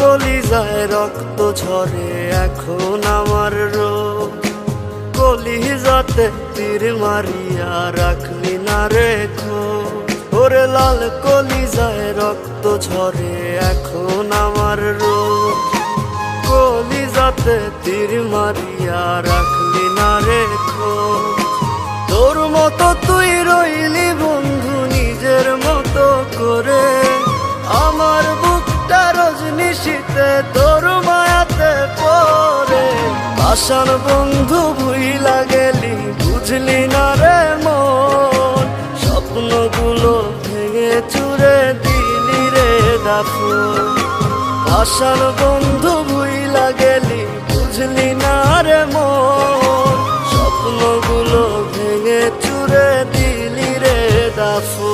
কলিজায় রক্ত ঝরে, এখন আমার রোগ। কলিজাতে তীর মারিয়া রাখলি না রেখো ওরে লাল কলিজায় রক্ত ঝরে, এখন আমার রোগ। কলিজাতে তীর মারিয়া রাখলি না রেখো তোর মতো তুই রইলি আসার বন্ধু ভুইলা গেলি বুঝলি না রে মন। স্বপ্নগুলো ভেঙে চুরে দিলি রে দাফু আসার বন্ধু ভুইলা গেলি বুঝলি না রে মন। স্বপ্নগুলো ভেঙে চুরে দিলি রে দাফু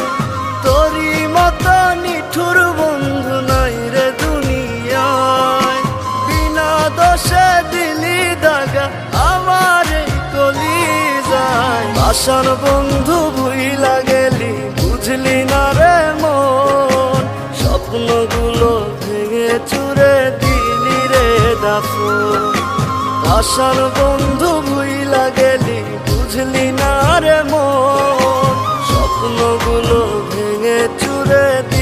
আসার বন্ধু ভুইলা গেলি, বুঝলি না রে মন। স্বপ্নগুলো ভেঙে চুরে দিলি রে দাফো আসার বন্ধু ভুইলা গেলি, বুঝলি না রে মন। স্বপ্নগুলো ভেঙে চুরে দিলি